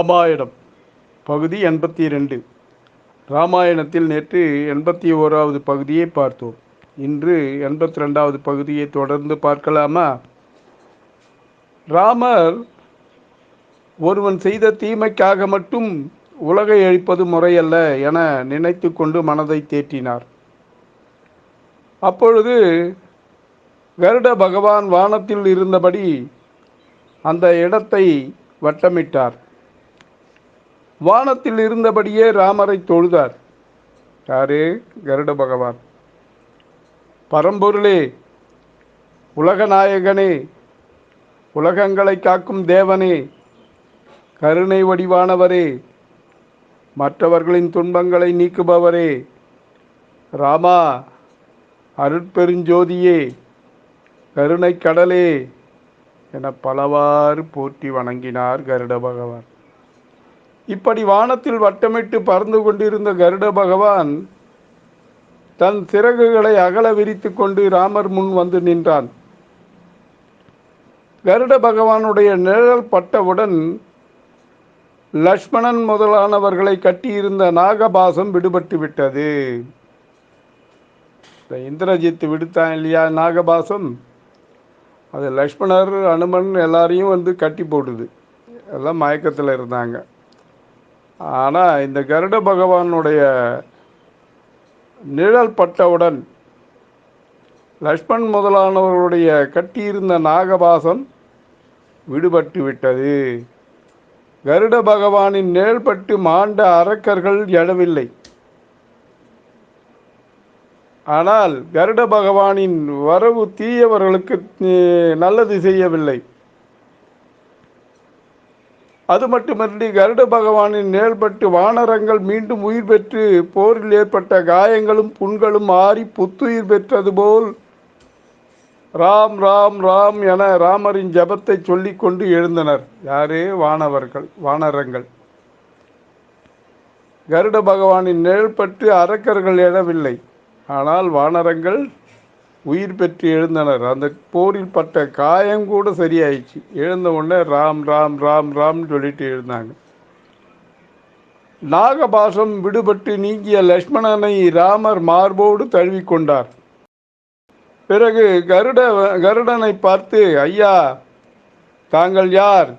ராமாயணம் பகுதி எண்பத்தி ரெண்டு ராமாயணத்தில் நேற்று எண்பத்தி ஓராவது பகுதியை பார்த்தோம். இன்று எண்பத்தி ரெண்டாவது பகுதியை தொடர்ந்து பார்க்கலாமா? ராமர் ஒருவன் செய்த தீமைக்காக மட்டும் உலகை அழிப்பது முறையல்ல என நினைத்து கொண்டு மனதை தேற்றினார். அப்பொழுது கருட பகவான் வானத்தில் இருந்தபடி அந்த இடத்தை வட்டமிட்டார். வானத்தில் இருந்தபடியே ராமரை தொழுதார். யாரே? கருட பகவான். பரம்பொருளே உலகநாயகனே உலகங்களை காக்கும் தேவனே கருணை வடிவானவரே மற்றவர்களின் துன்பங்களை நீக்குபவரே ராமா அருட்பெருஞ்சோதியே கருணை கடலே என பலவாறு போற்றி வணங்கினார் கருட பகவான். இப்படி வானத்தில் வட்டமிட்டு பறந்து கொண்டிருந்த கருட பகவான் தன் சிறகுகளை அகல விரித்து கொண்டு ராமர் முன் வந்து நின்றான். கருட பகவானுடைய நிழல் பட்டவுடன் லக்ஷ்மணன் முதலானவர்களை கட்டியிருந்த நாகபாசம் விடுபட்டு விட்டது. இந்திரஜித் விடுத்தான் இல்லையா நாகபாசம்? அது லக்ஷ்மணர் அனுமன் எல்லாரையும் வந்து கட்டி போடுது. எல்லாம் மயக்கத்தில் இருந்தாங்க. ஆனால் இந்த கருட பகவானுடைய நிழல் பட்டவுடன் லக்ஷ்மண் முதலானவர்களுடைய கட்டியிருந்த நாகபாசம் விடுபட்டு விட்டது. கருட பகவானின் நிழல்பட்டு மாண்ட அரக்கர்கள் எழவில்லை. ஆனால் கருட பகவானின் வரவு தீயவர்களுக்கு நல்லது செய்யவில்லை. அது மட்டுமன்றி கருட பகவானின் நேர்பட்டு வானரங்கள் மீண்டும் உயிர் பெற்று போரில் ஏற்பட்ட காயங்களும் புண்களும் ஆறி புத்துயிர் பெற்றது போல் ராம் ராம் ராம் என ராமரின் ஜபத்தை சொல்லிக்கொண்டு எழுந்தனர். யாரே வானவர்கள் வானரங்கள். கருட பகவானின் நிழல்பட்டு அரக்கர்கள் எழவில்லை. ஆனால் வானரங்கள் உயிர் பெற்று எழுந்தனர். அந்த போரில் பட்ட காயம் கூட சரியாயிடுச்சு. எழுந்த உடனே ராம் ராம் ராம் ராம்னு சொல்லிட்டு எழுந்தாங்க. நாகபாசம் விடுபட்டு நீங்கிய லக்ஷ்மணனை ராமர் மார்போடு தழுவிக்கொண்டார். பிறகு கருட கருடனை பார்த்து ஐயா தாங்கள் யார்?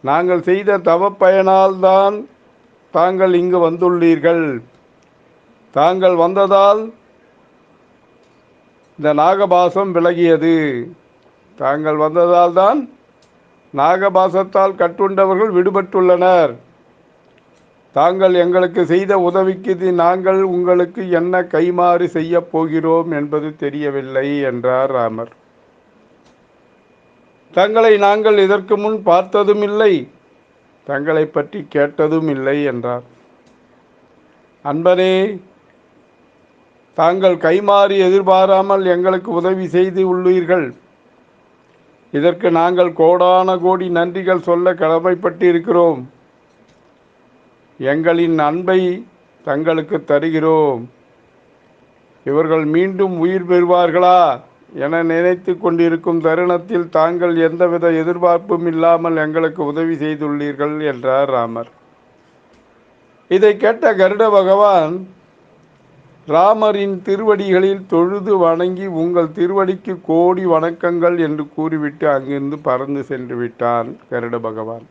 நாங்கள் செய்த தவப்பயனால்தான் தாங்கள் இங்கு வந்துள்ளீர்கள். தாங்கள் வந்ததால் இந்த நாகபாசம் விலகியது. தாங்கள் வந்ததால் தான் நாகபாசத்தால் கட்டுண்டவர்கள் விடுபட்டுள்ளனர். தாங்கள் எங்களுக்கு செய்த உதவிக்கு நாங்கள் உங்களுக்கு என்ன கைமாறு செய்யப் போகிறோம் என்பது தெரியவில்லை என்றார் ராமர். தங்களை நாங்கள் இதற்கு முன் பார்த்ததும் இல்லை தங்களை பற்றி கேட்டதும் இல்லை என்றார். அன்பனே தாங்கள் கைமாறி எதிர்பாராமல் எங்களுக்கு உதவி செய்து உள்ளீர்கள். இதற்கு நாங்கள் கோடான கோடி நன்றிகள் சொல்ல கடமைப்பட்டு இருக்கிறோம் எங்களின் அன்பை தங்களுக்கு தருகிறோம். இவர்கள் மீண்டும் உயிர் பெறுவார்களா என நினைத்து கொண்டிருக்கும் தருணத்தில் தாங்கள் எந்தவித எதிர்பார்ப்பும் இல்லாமல் எங்களுக்கு உதவி செய்துள்ளீர்கள் என்றார் ராமர். இதை கேட்ட கருட பகவான் ராமரின் திருவடிகளில் தொழுது வணங்கி உங்கள் திருவடிக்கு கோடி வணக்கங்கள் என்று கூறிவிட்டு அங்கிருந்து பறந்து சென்று விட்டான் கருட பகவான்.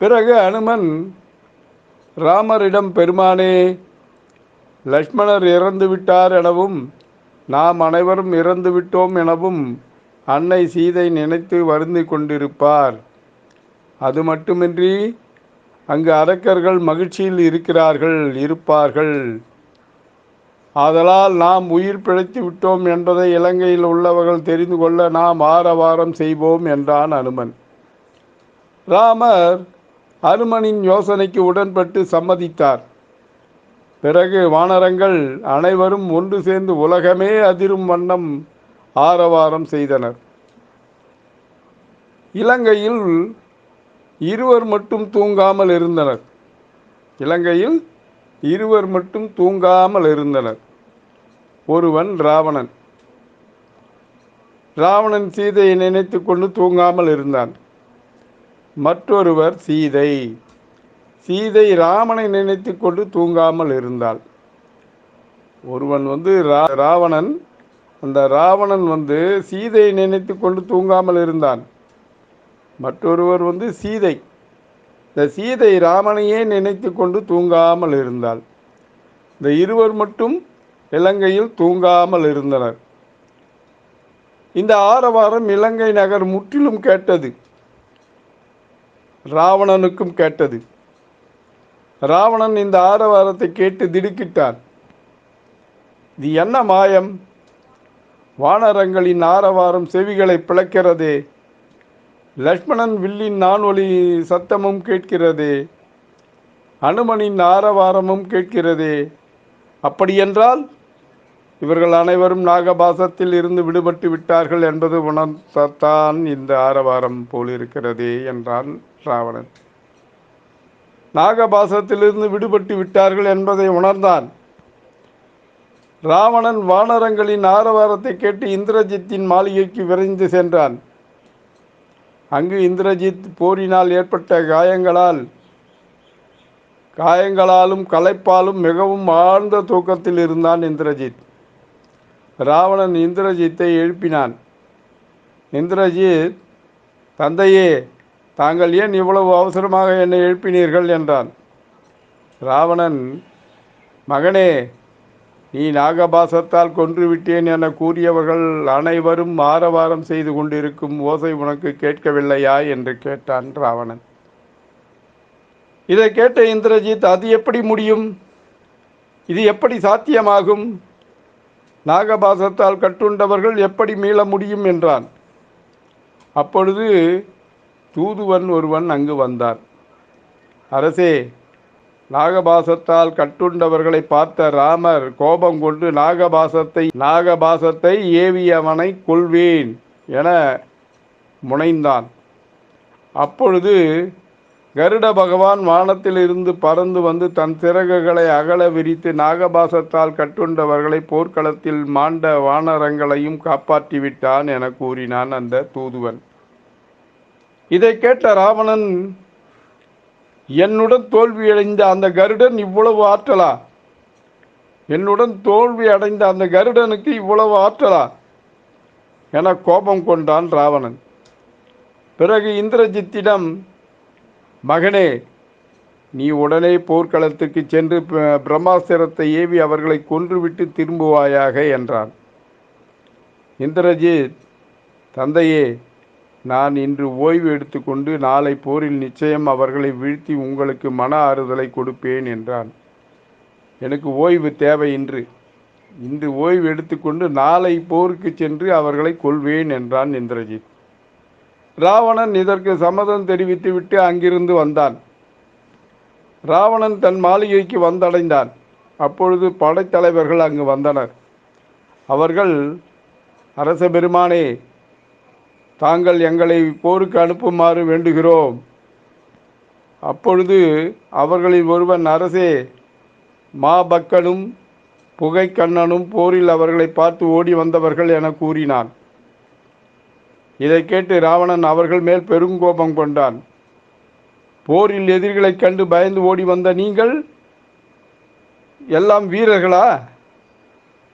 பிறகு அனுமன் ராமரிடம் பெருமானே லக்ஷ்மணர் இறந்து விட்டார் எனவும் நாம் அனைவரும் இறந்து விட்டோம் எனவும் அன்னை சீதை நினைத்து வருந்தி கொண்டிருப்பார். அது மட்டுமின்றி அங்கு அரக்கர்கள் மகிழ்ச்சியில் இருக்கிறார்கள் இருப்பார்கள். ஆதலால் நாம் உயிர் பிழைத்து விட்டோம் என்பதை இலங்கையில் உள்ளவர்கள் தெரிந்து கொள்ள நாம் ஆரவாரம் செய்வோம் என்றான் அனுமன். ராமர் அனுமனின் யோசனைக்கு உடன்பட்டு சம்மதித்தார். பிறகு வானரங்கள் அனைவரும் ஒன்று சேர்ந்து உலகமே அதிரும் வண்ணம் ஆரவாரம் செய்தனர். இலங்கையில் இருவர் மட்டும் தூங்காமல் இருந்தனர். இலங்கையில் இருவர் மட்டும் தூங்காமல் இருந்தனர். ஒருவன் ராவணன். ராவணன் சீதையை நினைத்து கொண்டு தூங்காமல் இருந்தான். மற்றொருவர் சீதை. சீதை ராமனை நினைத்து கொண்டு தூங்காமல் இருந்தாள். ஒருவன் வந்து ரா- ராவணன் அந்த ராவணன் வந்து சீதையை நினைத்து கொண்டு தூங்காமல் இருந்தான். மற்றொருவர் வந்து சீதை. இந்த சீதை ராமனையே நினைத்து கொண்டு தூங்காமல் இருந்தாள். இந்த இருவர் மட்டும் இலங்கையில் தூங்காமல் இருந்தனர். இந்த ஆரவாரம் இலங்கை நகர் முற்றிலும் கேட்டது. ராவணனுக்கும் கேட்டது. ராவணன் இந்த ஆரவாரத்தை கேட்டு திடுக்கிட்டான். இது என்ன மாயம்? வானரங்களின் ஆரவாரம் செவிகளை பிளக்கிறதே. லக்ஷ்மணன் வில்லின் நானொலி சத்தமும் கேட்கிறதே. அனுமனின் ஆரவாரமும் கேட்கிறதே. அப்படியென்றால் இவர்கள் அனைவரும் நாகபாசத்தில் இருந்து விடுபட்டு விட்டார்கள் என்பது உணர்த்தத்தான் இந்த ஆரவாரம் போலிருக்கிறதே என்றான் ராவணன். நாகபாசத்திலிருந்து விடுபட்டு விட்டார்கள் என்பதை உணர்ந்தான். ராவணன் வானரங்களின் ஆரவாரத்தை கேட்டு இந்திரஜித்தின் மாளிகைக்கு விரைந்து சென்றான். அங்கு இந்திரஜித் போரினால் ஏற்பட்ட காயங்களால் காயங்களாலும் களைப்பாலும் மிகவும் ஆழ்ந்த தூக்கத்தில் இருந்தான் இந்திரஜித். ராவணன் இந்திரஜித்தை எழுப்பினான். இந்திரஜித் தந்தையே தாங்கள் ஏன் இவ்வளவு அவசரமாக என்னை எழுப்பினீர்கள்? என்றான். ராவணன் மகனே நீ நாகபாசத்தால் கொன்றுவிட்டேன் என கூறியவர்கள் அனைவரும் ஆரவாரம் செய்து கொண்டிருக்கும் ஓசை உனக்கு கேட்கவில்லையா? என்று கேட்டான் ராவணன். இதை கேட்ட இந்திரஜித் அது எப்படி முடியும்? இது எப்படி சாத்தியமாகும்? நாகபாசத்தால் கட்டுண்டவர்கள் எப்படி மீள முடியும் என்றான். அப்பொழுது தூதுவன் ஒருவன் அங்கு வந்தான். அரசே நாகபாசத்தால் கட்டுண்டவர்களை பார்த்த ராமர் கோபம் கொண்டு நாகபாசத்தை நாகபாசத்தை ஏவியவனை கொள்வேன் என முனைந்தான். அப்பொழுது கருட பகவான் வானத்திலிருந்து பறந்து வந்து தன் சிறகுகளை அகல விரித்து நாகபாசத்தால் கட்டுண்டவர்களை போர்க்களத்தில் மாண்ட வானரங்களையும் காப்பாற்றிவிட்டான் என கூறினான் அந்த தூதுவன். இதை கேட்ட ராவணன் என்னுடன் தோல்வி அடைந்த அந்த கருடன் இவ்வளவு ஆற்றலா? என்னுடன் தோல்வி அடைந்த அந்த கருடனுக்கு இவ்வளவு ஆற்றலா? என கோபம் கொண்டான் ராவணன். பிறகு இந்திரஜித்திடம் மகனே நீ உடனே போர்க்களத்திற்கு சென்று பிரம்மாஸ்திரத்தை ஏவி அவர்களை கொன்றுவிட்டு திரும்புவாயாக என்றான். இந்திரஜித் தந்தையே நான் இன்று ஓய்வு எடுத்துக்கொண்டு நாளை போரில் நிச்சயம் அவர்களை வீழ்த்தி உங்களுக்கு மன ஆறுதலை கொடுப்பேன் என்றான். எனக்கு ஓய்வு தேவை இன்று. இன்று ஓய்வு எடுத்துக்கொண்டு நாளை போருக்கு சென்று அவர்களை கொள்வேன் என்றான் இந்திரஜித். ராவணன் இதற்கு சம்மதம் தெரிவித்துவிட்டு அங்கிருந்து வந்தான். ராவணன் தன் மாளிகைக்கு வந்தடைந்தான். அப்பொழுது படைத்தலைவர்கள் அங்கு வந்தனர். அவர்கள் அரச பெருமானே தாங்கள் எங்களை போருக்கு அனுப்புமாறு வேண்டுகிறோம். அப்பொழுது அவர்களில் ஒருவன் அரசே மாபக்கனும் புகைக்கண்ணனும் போரில் அவர்களை பார்த்து ஓடி வந்தவர்கள் என கூறினான். இதை கேட்டு ராவணன் அவர்கள் மேல் பெருங்கோபம் கொண்டான். போரில் எதிரிகளைக் கண்டு பயந்து ஓடி வந்த நீங்கள்? எல்லாம் வீரர்களா?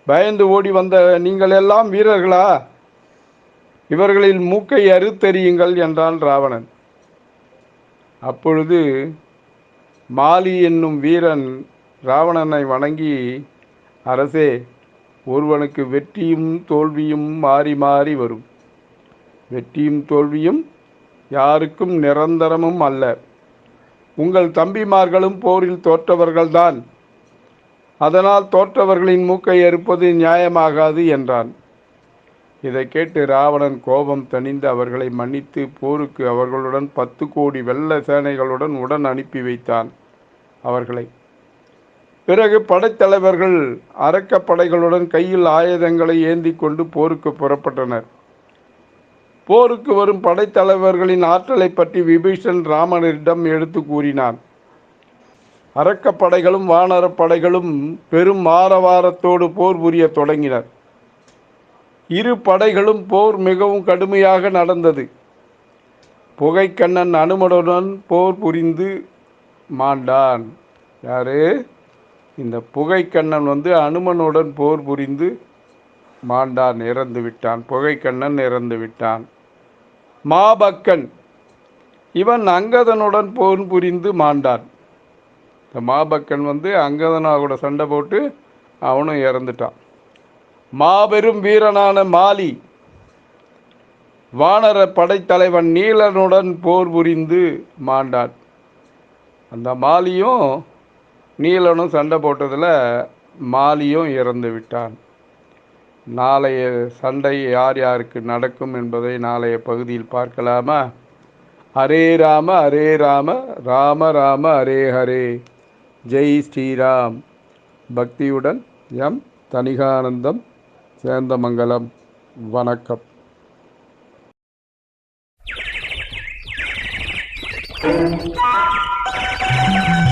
பயந்து ஓடி வந்த நீங்கள் எல்லாம் வீரர்களா? இவர்களில் மூக்கை அறுத்தெறியுங்கள் என்றான் ராவணன். அப்பொழுது மாலி என்னும் வீரன் ராவணனை வணங்கி அரசே ஒருவனுக்கு வெற்றியும் தோல்வியும் மாறி மாறி வரும். வெற்றியும் தோல்வியும் யாருக்கும் நிரந்தரமும் அல்ல. உங்கள் தம்பிமார்களும் போரில் தோற்றவர்கள்தான். அதனால் தோற்றவர்களின் மூக்கை எறுப்பது நியாயமாகாது என்றான். இதை கேட்டு ராவணன் கோபம் தணிந்து அவர்களை மன்னித்து போருக்கு அவர்களுடன் பத்து கோடி வெள்ள சேனைகளுடன் உடன் அனுப்பி வைத்தான் அவர்களை. பிறகு படைத்தலைவர்கள் அரக்கப்படைகளுடன் கையில் ஆயுதங்களை ஏந்தி கொண்டு போருக்கு புறப்பட்டனர். போருக்கு வரும் படைத்தலைவர்களின் ஆற்றலை பற்றி விபீஷன் ராமனிடம் எடுத்து கூறினான் அரக்கப்படைகளும் வானரப்படைகளும் பெரும் ஆரவாரத்தோடு போர் புரிய தொடங்கினர். இரு படைகளும் போர் மிகவும் கடுமையாக நடந்தது. புகைக்கண்ணன் அனுமனுடன் போர் புரிந்து மாண்டான். யாரு? இந்த புகைக்கண்ணன் வந்து அனுமனுடன் போர் புரிந்து மாண்டான் இறந்து விட்டான் புகைக்கண்ணன் இறந்து விட்டான். மாபக்கன் இவன் அங்கதனுடன் போர் புரிந்து மாண்டான். இந்த மாபக்கன் வந்து அங்கதனா கூட சண்டை போட்டு அவனும் இறந்துட்டான். மாபெரும் வீரனான மாலி வானர படைத்தலைவன் நீலனுடன் போர் புரிந்து மாண்டான். அந்த மாலியும் நீலனும் சண்டை போட்டதில் மாலியும் இறந்து விட்டான். நாளைய சண்டை யார் யாருக்கு நடக்கும் என்பதை நாளைய பகுதியில் பார்க்கலாமா? ஹரே ராம ஹரே ராம ராம ராம ஹரே ஹரே. ஜெய் ஸ்ரீராம். பக்தியுடன் எம் தனிகானந்தம் சேந்தமங்கலம். வணக்கம். Thank you.